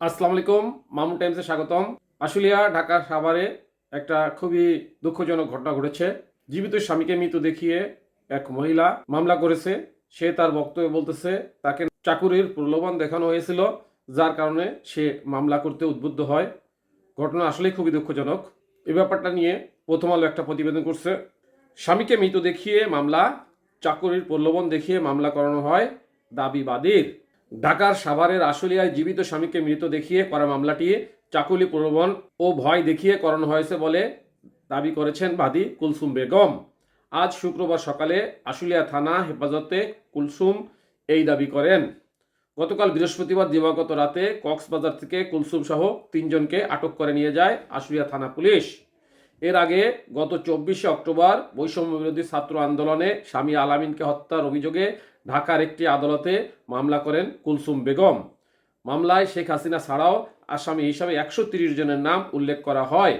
আসসালামু আলাইকুম, মামুন টাইমসে স্বাগতম। আশুলিয়া, ঢাকা সাভারে একটা খুবই দুঃখজনক ঘটনা ঘটেছে। জীবিত স্বামীকে মৃত দেখিয়ে এক মহিলা মামলা করেছে। সে তার বক্তব্যে বলতেছে, তাকে চাকুরির প্রলোভন দেখানো হয়েছিল, যার কারণে সে মামলা করতে উদ্বুদ্ধ হয়। ঘটনা আসলেই খুবই দুঃখজনক। এ ব্যাপারটা নিয়ে প্রথম আলো একটা প্রতিবেদন করছে। স্বামীকে মৃত দেখিয়ে মামলা, চাকুরির প্রলোভন দেখিয়ে মামলা করানো হয়। দাবি দাবিবাদীর ঢাকার সাভারের আশুলিয়ায় জীবিত স্বামীকে মৃত দেখিয়ে করা মামলাটি চাকুলি প্রলোভন ও ভয় দেখিয়ে করানো হয়েছে বলে দাবি করেছেন বাদী কুলসুম বেগম। আজ শুক্রবার সকালে আশুলিয়া থানা হেফাজতে কুলসুম এই দাবি করেন। গতকাল বৃহস্পতিবার দিবাগত রাতে কক্সবাজার থেকে কুলসুম সহ তিনজনকে আটক করে নিয়ে যায় আশুলিয়া থানা পুলিশ। এর আগে গত চব্বিশে অক্টোবর বৈষম্য বিরোধী ছাত্র আন্দোলনে স্বামী আলামিনকে হত্যার অভিযোগে ঢাকার একটি আদালতে মামলা করেন কুলসুম বেগম। মামলায় শেখ হাসিনা ছাড়াও আসামি হিসাবে একশো তিরিশ জনের নাম উল্লেখ করা হয়।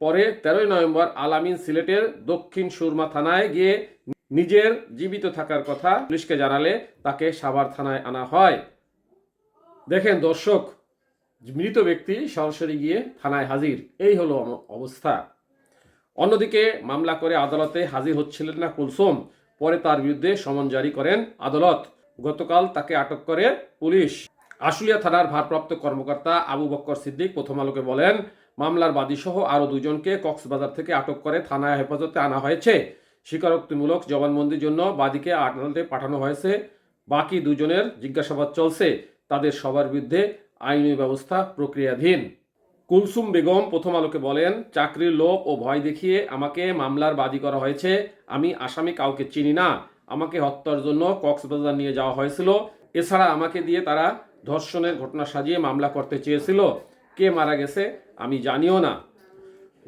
পরে তেরোই নভেম্বর আলামিন সিলেটের দক্ষিণ সুরমা থানায় গিয়ে নিজের জীবিত থাকার কথা পুলিশকে জানালে তাকে সাভার থানায় আনা হয়। দেখেন দর্শক, মৃত ব্যক্তি সরাসরি গিয়ে থানায় হাজির। এই হলো অবস্থা। অন্যদিকে মামলা করে আদালতে হাজির হচ্ছিলেন না কুলসুম। পরে তার বিরুদ্ধে সমন জারি করেন আদালত। গতকাল তাকে আটক করে পুলিশ। আশুলিয়া থানার ভারপ্রাপ্ত কর্মকর্তা আবু বক্কর সিদ্দিক প্রথম আলোকে বলেন, মামলার বাদীসহ আরও দুজনকে কক্সবাজার থেকে আটক করে থানায় হেফাজতে আনা হয়েছে। স্বীকারোক্তিমূলক জবানবন্দির জন্য বাদীকে আদালতে পাঠানো হয়েছে। বাকি দুজনের জিজ্ঞাসাবাদ চলছে। তাদের সবার বিরুদ্ধে আইনি ব্যবস্থা প্রক্রিয়াধীন। কুলসুম বেগম প্রথম আলোকে বলেন, চাকরির লোভ ও ভয় দেখিয়ে আমাকে মামলার বাদী করা হয়েছে। আমি আসামি কাউকে চিনি না। আমাকে হত্যার জন্য কক্সবাজার নিয়ে যাওয়া হয়েছিল। এছাড়া আমাকে দিয়ে তারা ধর্ষণের ঘটনা সাজিয়ে মামলা করতে চেয়েছিল। কে মারা গেছে আমি জানিও না।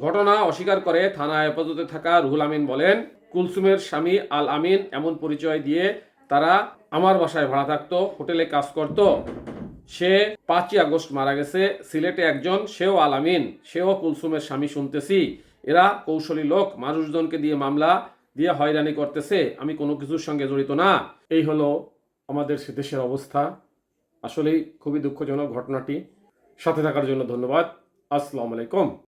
ঘটনা অস্বীকার করে থানা হেফাজতে থাকা রুহুল আমিন বলেন, কুলসুমের স্বামী আল আমিন এমন পরিচয় দিয়ে তারা আমার বাসায় ভাড়া থাকতো, হোটেলে কাজ করত। সে পাঁচই আগস্ট মারা গেছে। সিলেটে একজন, সেও আলামিন, সেও কুলসুমের স্বামী শুনতেছি। এরা কৌশলী লোক, মানুষজনকে দিয়ে মামলা দিয়ে হয়রানি করতেছে। আমি কোনো কিছুর সঙ্গে জড়িত না। এই হলো আমাদের দেশের অবস্থা। আসলেই খুবই দুঃখজনক ঘটনাটি। সাথে থাকার জন্য ধন্যবাদ। আসসালামু আলাইকুম।